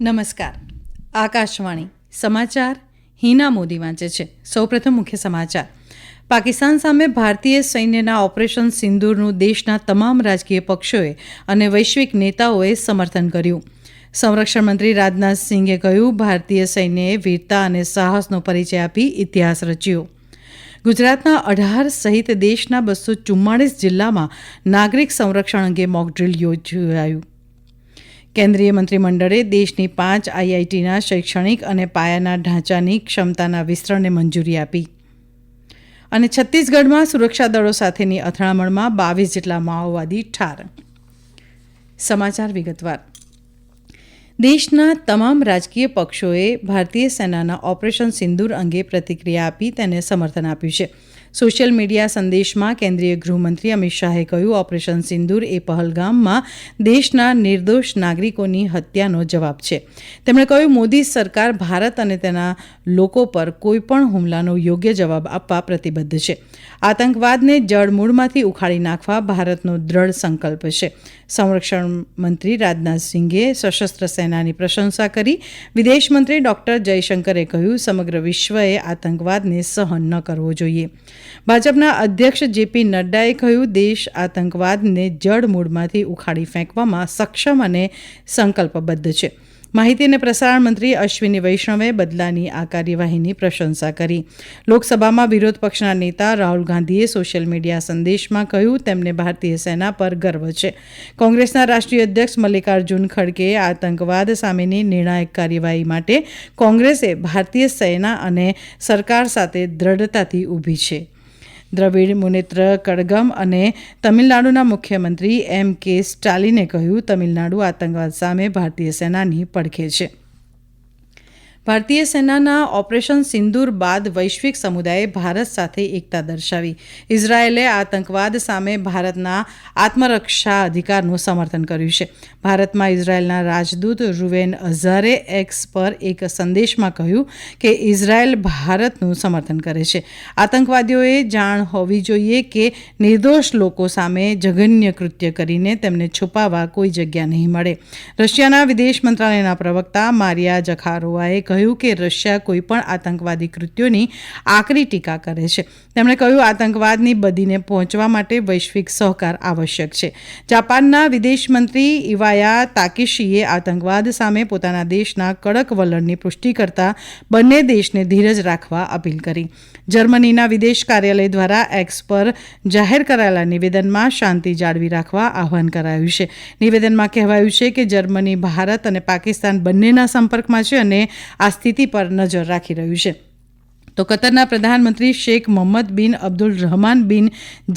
નમસ્કાર. આકાશવાણી સમાચાર હિના મોદી વાંચે છે. સૌપ્રથમ મુખ્ય સમાચાર. પાકિસ્તાન સામે ભારતીય સૈન્યના ઓપરેશન સિંદૂરનું દેશના તમામ રાજકીય પક્ષોએ અને વૈશ્વિક નેતાઓએ સમર્થન કર્યું. સંરક્ષણ મંત્રી રાજનાથ સિંઘે કહ્યું, ભારતીય સૈન્યએ વીરતા અને સાહસનો પરિચય આપી ઇતિહાસ રચ્યો. ગુજરાતના અઢાર સહિત દેશના બસો ચુમ્માળીસ જિલ્લામાં નાગરિક સંરક્ષણ અંગે મોકડ્રીલ યોજાયું. કેન્દ્રીય મંત્રીમંડળે દેશની પાંચ આઈઆઈટીના શૈક્ષણિક અને પાયાના ઢાંચાની ક્ષમતાના વિસ્તરણને મંજૂરી આપી. અને છત્તીસગઢમાં સુરક્ષા દળો સાથેની અથડામણમાં બાવીસ જેટલા માઓવાદી ઠાર. સમાચાર વિગતવાર. દેશના તમામ રાજકીય પક્ષોએ ભારતીય સેનાના ઓપરેશન સિંદૂર અંગે પ્રતિક્રિયા આપી તેને સમર્થન આપ્યું છે. સોશિયલ મીડિયા સંદેશમાં કેન્દ્રીય ગૃહમંત્રી અમિત શાહે કહ્યું, ઓપરેશન સિંદૂર એ પહલગામમાં દેશના નિર્દોષ નાગરિકોની હત્યાનો જવાબ છે. તેમણે કહ્યું, મોદી સરકાર ભારત અને તેના લોકો પર કોઈપણ હુમલાનો યોગ્ય જવાબ આપવા પ્રતિબદ્ધ છે. આતંકવાદને જડમૂળમાંથી ઉખાડી નાખવા ભારતનો દ્રઢ સંકલ્પ છે. સંરક્ષણ મંત્રી રાજનાથ સિંઘે સશસ્ત્ર સેનાની પ્રશંસા કરી. વિદેશ મંત્રી ડોક્ટર જયશંકરે કહ્યું, સમગ્ર વિશ્વએ આતંકવાદને સહન ન કરવો જોઈએ. ભાજપના અધ્યક્ષ જેપી નડ્ડાએ કહ્યું દેશ આતંકવાદને જડમૂળમાંથી ઉખાડી ફેંકવામાં સક્ષમ અને સંકલ્પબદ્ધ છે. માહિતી અને પ્રસારણ મંત્રી અશ્વિની વૈષ્ણવે બદલાની આ કાર્યવાહીની પ્રશંસા કરી. લોકસભામાં વિરોધ પક્ષના નેતા રાહુલ ગાંધીએ સોશિયલ મીડિયા સંદેશમાં કહ્યું, તેમને ભારતીય સેના પર ગર્વ છે. કોંગ્રેસના રાષ્ટ્રીય અધ્યક્ષ મલ્લિકાર્જુન ખડગેએ આતંકવાદ સામેની નિર્ણાયક કાર્યવાહી માટે કોંગ્રેસે ભારતીય સેના અને સરકાર સાથે દ્રઢતાથી ઊભી છે. દ્રવિડ મુનેત્ર, કડગમ અને તમિલનાડુના મુખ્યમંત્રી એમ કે સ્ટાલિને કહ્યું, તમિલનાડુ આતંકવાદ સામે ભારતીય સેનાની પડખે છે. ભારતીય સેનાના ઓપરેશન સિંદૂર બાદ વૈશ્વિક સમુદાયે ભારત સાથે એકતા દર્શાવી. ઇઝરાયેલે આતંકવાદ સામે ભારતના આત્મરક્ષા અધિકારનું સમર્થન કર્યું છે. ભારતમાં ઇઝરાયેલના રાજદૂત રૂવેન અઝારે એક્સ પર એક સંદેશમાં કહ્યું કે ઇઝરાયેલ ભારતનું સમર્થન કરે છે. આતંકવાદીઓએ જાણ હોવી જોઈએ કે નિર્દોષ લોકો સામે જઘન્ય કૃત્ય કરીને તેમને છુપાવવા કોઈ જગ્યા નહીં મળે. રશિયાના વિદેશ મંત્રાલયના પ્રવક્તા મારિયા જખારોવાએ કહ્યું કે રશિયા કોઈપણ આતંકવાદી કૃત્યોની આકરી ટીકા કરે છે. તેમણે કહ્યું, આતંકવાદની બદીને પહોંચવા માટે વૈશ્વિક સહકાર આવશ્યક છે. જાપાનના વિદેશ મંત્રી ઇવાયા તાકેશીએ આતંકવાદ સામે પોતાના દેશના કડક વલણની પુષ્ટિ કરતા બંને દેશને ધીરજ રાખવા અપીલ કરી. જર્મનીના વિદેશ કાર્યાલય દ્વારા એક્સ પર જાહેર કરાયેલા નિવેદનમાં શાંતિ જાળવી રાખવા આહવાન કરાયું છે. નિવેદનમાં કહેવાયું છે કે જર્મની, ભારત અને પાકિસ્તાન બંનેના સંપર્કમાં છે અને આ સ્થિતિ પર નજર રાખી રહ્યું છે. તો કતરના પ્રધાનમંત્રી શેખ મોહમ્મદ બિન અબ્દુલ રહમાન બિન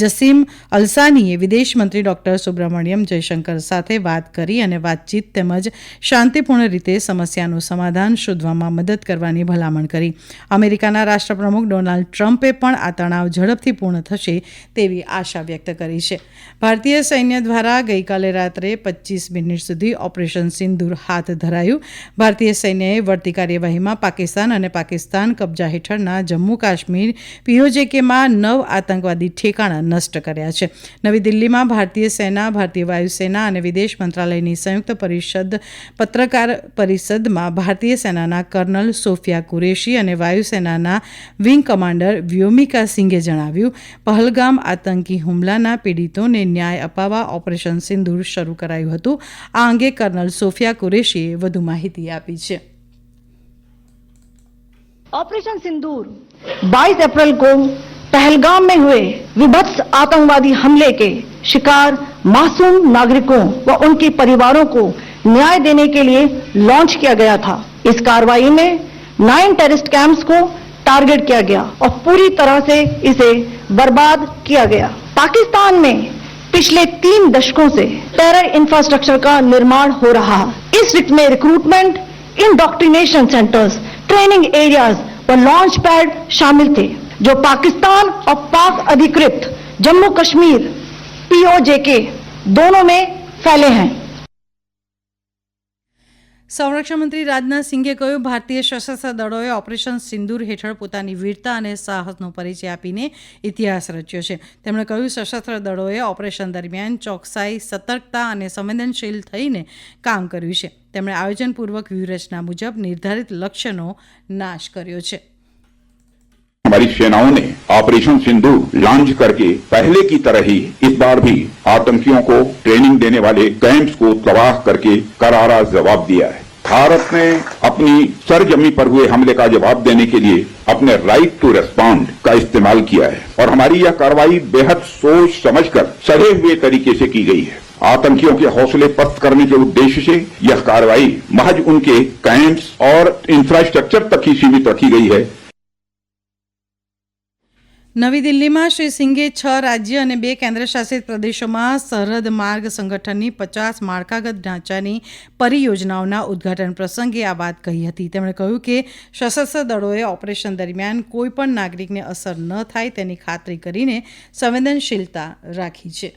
જસીમ અલસાનીએ વિદેશ મંત્રી ડોક્ટર સુબ્રમણ્યમ જયશંકર સાથે વાત કરી અને વાતચીત તેમજ શાંતિપૂર્ણ રીતે સમસ્યાનું સમાધાન શોધવામાં મદદ કરવાની ભલામણ કરી. અમેરિકાના રાષ્ટ્રપ્રમુખ ડોનાલ્ડ ટ્રમ્પે પણ આ તણાવ ઝડપથી પૂર્ણ થશે તેવી આશા વ્યક્ત કરી છે. ભારતીય સૈન્ય દ્વારા ગઈકાલે રાત્રે પચીસ મિનિટ સુધી ઓપરેશન સિંદુર હાથ ધરાયું. ભારતીય સૈન્યએ વળતી કાર્યવાહીમાં પાકિસ્તાન અને પાકિસ્તાન કબજા હેઠળના જમ્મુ કાશ્મીર પીઓજેકેમાં નવ આતંકવાદી ઠેકાણા નષ્ટ કર્યા છે. નવી દિલ્હીમાં ભારતીય સેના, ભારતીય વાયુસેના અને વિદેશ મંત્રાલયની સંયુક્ત પરિષદ, પત્રકાર પરિષદમાં ભારતીય સેનાના કર્નલ સોફિયા કુરેશી અને વાયુસેનાના વિંગ કમાન્ડર વ્યોમિકા સિંઘે જણાવ્યું, પહલગામ આતંકી હુમલાના પીડિતોને ન્યાય અપાવવા ઓપરેશન સિંદૂર શરૂ કરાયું હતું. આ અંગે કર્નલ સોફિયા કુરેશીએ વધુ માહિતી આપી છે. ऑपरेशन सिंदूर। 22 अप्रैल को पहलगाम में हुए विभत्स आतंकवादी हमले के शिकार मासूम नागरिकों व उनके परिवारों को न्याय देने के लिए लॉन्च किया गया था। इस कार्रवाई में नाइन टेररिस्ट कैंप्स को टारगेट किया गया और पूरी तरह से इसे बर्बाद किया गया। पाकिस्तान में पिछले तीन दशकों से टेरर इंफ्रास्ट्रक्चर का निर्माण हो रहा इस में रिक्रूटमेंट इन इंडोक्ट्रिनेशन सेंटर्स ट्रेनिंग एरियाज व लॉन्च पैड शामिल थे जो पाकिस्तान और पाक अधिकृत जम्मू कश्मीर पीओजे के दोनों में फैले हैं સંરક્ષણ મંત્રી રાજનાથ સિંઘે કહ્યું ભારતીય સશસ્ત્ર દળોએ ઓપરેશન સિંદૂર હેઠળ પોતાની વીરતા અને સાહસનો પરિચય આપીને ઇતિહાસ રચ્યો છે તેમણે કહ્યું સશસ્ત્ર દળોએ ઓપરેશન દરમિયાન ચોકસાઈ સતર્કતા અને સંવેદનશીલ થઈને કામ કર્યું છે તેમણે આયોજનપૂર્વક વ્યૂહરચના મુજબ નિર્ધારિત લક્ષ્યનો નાશ કર્યો છે हमारी सेनाओं ने ऑपरेशन सिंधु लॉन्च करके पहले की तरह ही इस बार भी आतंकियों को ट्रेनिंग देने वाले कैंप्स को तबाह करके करारा जवाब दिया है भारत ने अपनी सरजमी पर हुए हमले का जवाब देने के लिए अपने राइट टू रेस्पॉन्ड का इस्तेमाल किया है और हमारी यह कार्रवाई बेहद सोच समझकर सड़े हुए तरीके से की गई है। आतंकियों के हौसले पस्त करने के उद्देश्य से यह कार्रवाई महज उनके कैंप्स और इंफ्रास्ट्रक्चर तक ही सीमित रखी गई है। નવી દિલ્હીમાં શ્રી સિંઘે છ રાજ્ય અને બે કેન્દ્રશાસિત પ્રદેશોમાં સરહદ માર્ગ સંગઠનની પચાસ માળખાગત ઢાંચાની પરિયોજનાઓના ઉદ્ઘાટન પ્રસંગે આ વાત કહી હતી. તેમણે કહ્યું કે સશસ્ત્ર દળોએ ઓપરેશન દરમિયાન કોઈપણ નાગરિકને અસર ન થાય તેની ખાતરી કરીને સંવેદનશીલતા રાખી છે.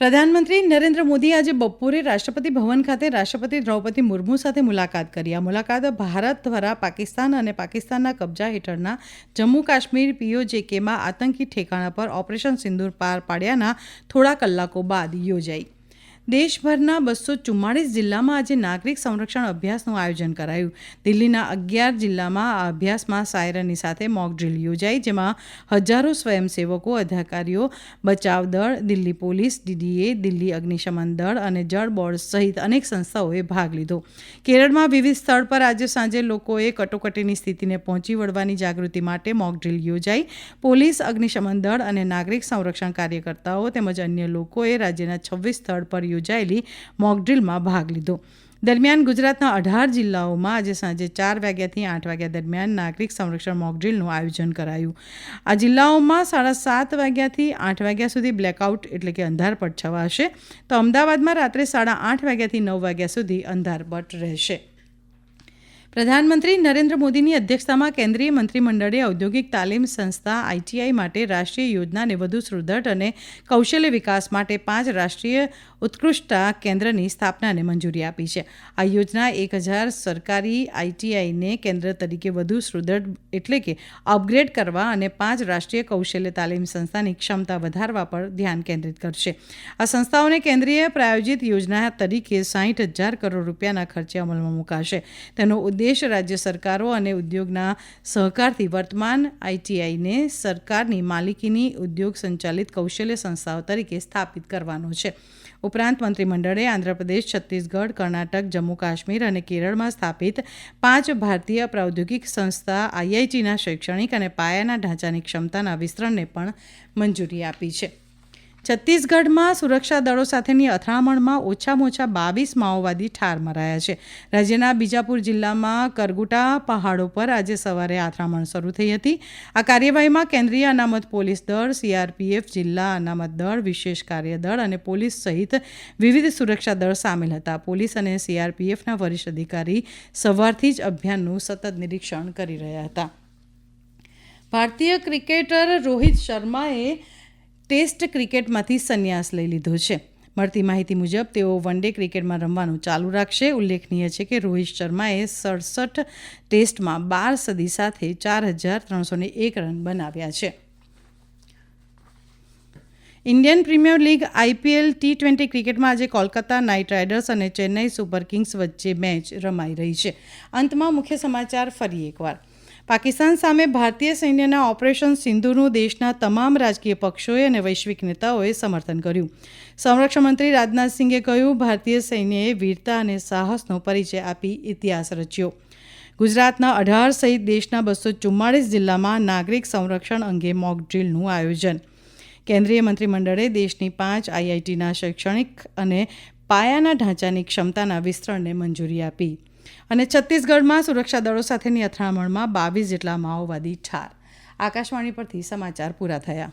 પ્રધાનમંત્રી નરેન્દ્ર મોદી આજે બપોરે રાષ્ટ્રપતિ ભવન ખાતે રાષ્ટ્રપતિ દ્રૌપદી મુર્મુ સાથે મુલાકાત કરી. આ મુલાકાત ભારત દ્વારા પાકિસ્તાન અને પાકિસ્તાનના કબજા હેઠળના જમ્મુ કાશ્મીર પીઓજેકેમાં આતંકી ઠેકાણા પર ઓપરેશન સિંદૂર પાર પાડ્યાના થોડા કલાકો બાદ યોજાઈ. દેશભરના બસો ચુમ્માળીસ જિલ્લામાં આજે નાગરિક સંરક્ષણ અભ્યાસનું આયોજન કરાયું. દિલ્હીના અગિયાર જિલ્લામાં આ અભ્યાસમાં સાયરનની સાથે મોક ડ્રીલ યોજાઈ, જેમાં હજારો સ્વયંસેવકો, અધિકારીઓ, બચાવ દળ, દિલ્હી પોલીસ, ડીડીએ, દિલ્હી અગ્નિશમન દળ અને જળ બોર્ડ સહિત અનેક સંસ્થાઓએ ભાગ લીધો. કેરળમાં વિવિધ સ્થળ પર આજે સાંજે લોકોએ કટોકટીની સ્થિતિને પહોંચી વળવાની જાગૃતિ માટે મોક ડ્રીલ યોજાઈ. પોલીસ, અગ્નિશમન દળ અને નાગરિક સંરક્ષણ કાર્યકર્તાઓ તેમજ અન્ય લોકોએ રાજ્યના છવ્વીસ સ્થળ પર યોજાયેલી મોકડ્રીલમાં ભાગ લીધો. દરમિયાન ગુજરાતના અઢાર જિલ્લાઓમાં આજે સાંજે ચાર વાગ્યાથી આઠ વાગ્યા દરમિયાન નાગરિક સંરક્ષણ મોકડ્રીલનું આયોજન કરાયું. આ જિલ્લાઓમાં સાડા સાત વાગ્યાથી આઠ વાગ્યા સુધી બ્લેકઆઉટ એટલે કે અંધારપટ છવાશે. તો અમદાવાદમાં રાત્રે સાડા આઠ વાગ્યાથી નવ વાગ્યા સુધી અંધારપટ રહેશે. પ્રધાનમંત્રી નરેન્દ્ર મોદીની અધ્યક્ષતામાં કેન્દ્રીય મંત્રીમંડળે ઔદ્યોગિક તાલીમ સંસ્થા આઈટીઆઈ માટે રાષ્ટ્રીય યોજનાને વધુ સુદૃઢ અને કૌશલ્ય વિકાસ માટે પાંચ રાષ્ટ્રીય ઉત્કૃષ્ટતા કેન્દ્રની સ્થાપનાને મંજૂરી આપી છે. આ યોજના એક હજાર સરકારી આઈટીઆઈને કેન્દ્ર તરીકે વધુ સુદૃઢ એટલે કે અપગ્રેડ કરવા અને પાંચ રાષ્ટ્રીય કૌશલ્ય તાલીમ સંસ્થાની ક્ષમતા વધારવા પર ધ્યાન કેન્દ્રિત કરશે. આ સંસ્થાઓને કેન્દ્રીય પ્રાયોજિત યોજના તરીકે સાહીઠ હજાર કરોડ રૂપિયાના ખર્ચે અમલમાં મુકાશે. તેનો ઉદ્દેશ રાજ્ય સરકારો અને ઉદ્યોગના સહકારથી વર્તમાન આઈટીઆઈને સરકારની માલિકીની ઉદ્યોગ સંચાલિત કૌશલ્ય સંસ્થાઓ તરીકે સ્થાપિત કરવાનો છે. ઉપરાંત મંત્રીમંડળે આંધ્રપ્રદેશ, છત્તીસગઢ, કર્ણાટક જમ્મુ કાશ્મીર અને કેરળમાં સ્થાપિત પાંચ ભારતીય પ્રૌદ્યોગિક સંસ્થા આઈઆઈટીના શૈક્ષણિક અને પાયાના ઢાંચાની ક્ષમતાના વિસ્તરણને પણ મંજૂરી આપી છે. છત્તીસગઢમાં સુરક્ષા દળો સાથેની અથડામણમાં ઓછામાં ઓછા બાવીસ માઓવાદી ઠાર મરાયા છે. રાજ્યના બીજાપુર જિલ્લામાં કરગુટા પહાડો પર આજે સવારે અથડામણ શરૂ થઈ હતી. આ કાર્યવાહીમાં કેન્દ્રીય અનામત પોલીસ દળ સીઆરપીએફ જિલ્લા અનામત દળ, વિશેષ કાર્યદળ અને પોલીસ સહિત વિવિધ સુરક્ષા દળ સામેલ હતા. પોલીસ અને સીઆરપીએફના વરિષ્ઠ અધિકારી સવારથી જ અભિયાનનું સતત નિરીક્ષણ કરી રહ્યા હતા. ભારતીય ક્રિકેટર રોહિત શર્માએ ટેસ્ટ ક્રિકેટમાંથી સંન્યાસ લઈ લીધો છે. મળતી માહિતી મુજબ, તેઓ વન ડે ક્રિકેટમાં રમવાનું ચાલુ રાખશે. ઉલ્લેખનીય છે કે રોહિત શર્માએ સડસઠ ટેસ્ટમાં બાર સદી સાથે ચાર હજાર ત્રણસો એક રન બનાવ્યા છે. Indian Premier League IPL T twenty ક્રિકેટમાં આજે કોલકાતા નાઇટ રાઇડર્સ અને ચેન્નાઈ સુપર કિંગ્સ વચ્ચે મેચ રમાઈ રહી છે. અંતમાં મુખ્ય સમાચાર ફરી એકવાર. પાકિસ્તાન સામે ભારતીય સૈન્યના ઓપરેશન સિંધુનું દેશના તમામ રાજકીય પક્ષોએ અને વૈશ્વિક નેતાઓએ સમર્થન કર્યું. સંરક્ષણ મંત્રી રાજનાથ સિંઘે કહ્યું, ભારતીય સૈન્યએ વીરતા અને સાહસનો પરિચય આપી ઇતિહાસ રચ્યો. ગુજરાતના અઢાર સહિત દેશના બસો ચુમ્માળીસ જિલ્લામાં નાગરિક સંરક્ષણ અંગે મોક ડ્રીલનું આયોજન. કેન્દ્રીય મંત્રીમંડળે દેશની પાંચ આઈઆઈટીના શૈક્ષણિક અને પાયાના ઢાંચાની ક્ષમતાના વિસ્તરણને મંજૂરી આપી. અને છત્તીસગઢમાં સુરક્ષા દળો સાથેની અથડામણમાં બાવીસ જેટલા માઓવાદી ઠાર. આકાશવાણી પરથી સમાચાર પૂરા થયા.